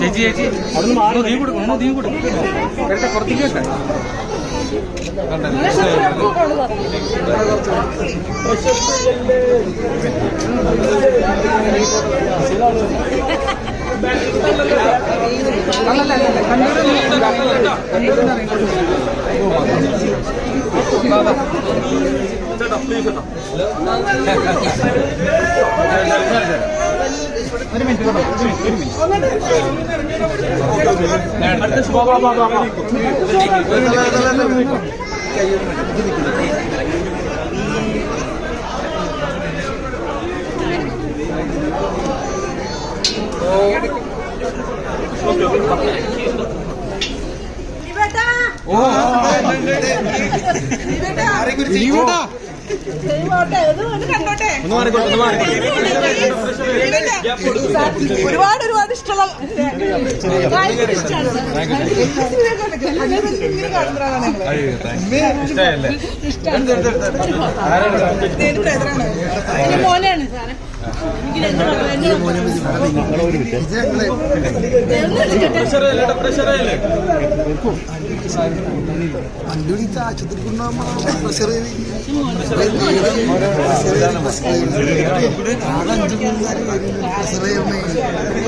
ചേച്ചി ചേച്ചി. അവിടുന്ന് മാറി നീ കൊടുക്കും നീ കൊടുക്കും. വരട്ടെ പുറത്തേക്ക് വെട്ടെ ഒരു മിനിറ്റ് കേട്ടോ ഒരു മിനിറ്റ് അടുത്ത ഓ. ഓ ഇനിയൂട്ടാ ഒരുപാട് ഒരുപാട് ഇഷ്ടമുള്ള ഇഷ്ടമാണ് മോനാണ് സാറേ കണ്ടുപിടിച്ച ആശുപത്രിക്കുന്ന പ്രഷർ അഞ്ചു മൂന്നുകാർ പ്രഷർ നമ്മളിവിടെ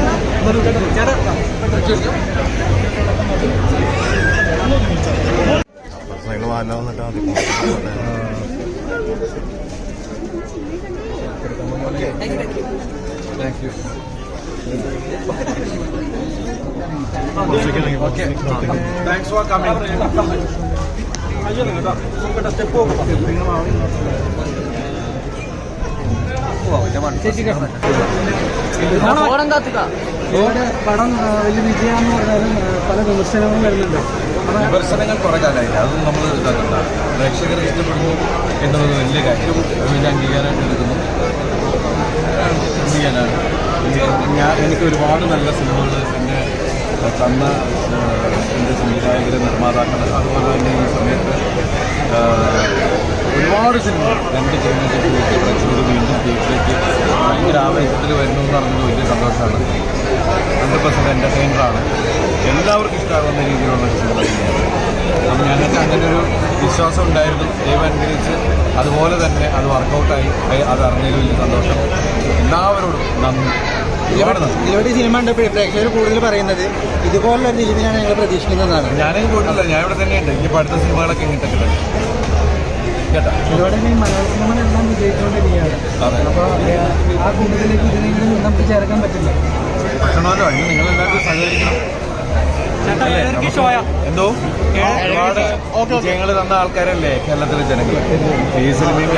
നിങ്ങൾ വാല വന്നിട്ട് thank you thanks for coming ഇവിടെ പടം വലിയ വിജയമെന്ന് പറഞ്ഞാലും പല വിമർശനങ്ങളും വരുന്നുണ്ട്. വിമർശനങ്ങൾ കുറെ കാലമായില്ല. അതൊന്നും നമ്മൾ ഇതാക്കണ്ട. പ്രേക്ഷകർ ഇഷ്ടപ്പെടുന്നു എന്നുള്ളത് വലിയ കാര്യം. വലിയ അംഗീകാരമായിട്ട് എടുക്കുന്നു. ചെയ്യാനാണ് ഞാൻ എനിക്ക് ഒരുപാട് നല്ല സിനിമകൾ എന്റെ തന്ന എന്റെ സംവിധായകരെ നിർമ്മാതാക്കൾ അതുപോലെ തന്നെ ഈ സമയത്ത് ഒരുപാട് സിനിമ രണ്ട് സിനിമ പ്രേക്ഷകർ വീണ്ടും തിയേറ്ററിലേക്ക് ഭയങ്കര ആവേശത്തിൽ വരുന്നു എന്ന് പറഞ്ഞത് വലിയ സന്തോഷമാണ്. ഹൺഡ്രഡ് പെർസെന്റ് എന്റർടൈനറാണ് എല്ലാവർക്കും ഇഷ്ടമാകുന്ന രീതിയിലുള്ള ഒരു സിനിമ തന്നെയാണ്. അപ്പം ഞങ്ങൾക്ക് അങ്ങനെ ഒരു വിശ്വാസം ഉണ്ടായിരുന്നു. ദൈവം അനുഗ്രഹിച്ച് അതുപോലെ തന്നെ അത് വർക്കൗട്ടായി അത് അറിഞ്ഞതിൽ വലിയ സന്തോഷം. എല്ലാവരോടും നന്ദി. ഇതിലൂടെ സിനിമ കണ്ടപ്പോഴും പ്രേക്ഷകർ കൂടുതൽ പറയുന്നത് ഇതുപോലുള്ള ഒരു സിനിമയാണ് ഞങ്ങൾ പ്രതീക്ഷിക്കുന്നതാണ് ഞാനും കൂടുതലല്ല ഞാൻ ഇവിടെ തന്നെയുണ്ട്. ഇനി അടുത്ത സിനിമകളൊക്കെ തന്നെ കേട്ടോ. ഭക്ഷണമല്ലോ അതിന് സഹകരിക്കണം. എന്തോ? ഒരുപാട് വിജയങ്ങൾ തന്ന ആൾക്കാരല്ലേ കേരളത്തിലെ ജനങ്ങൾ. ഈ സിനിമയും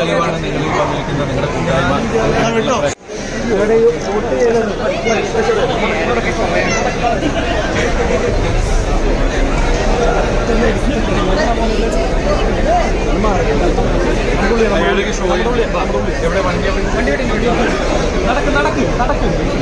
തെളിവാണ് നിങ്ങൾ വന്നിരിക്കുന്ന നിങ്ങളുടെ കൂട്ടായ്മ. ഇവിടെ നടക്കും നടക്കും നടക്കും.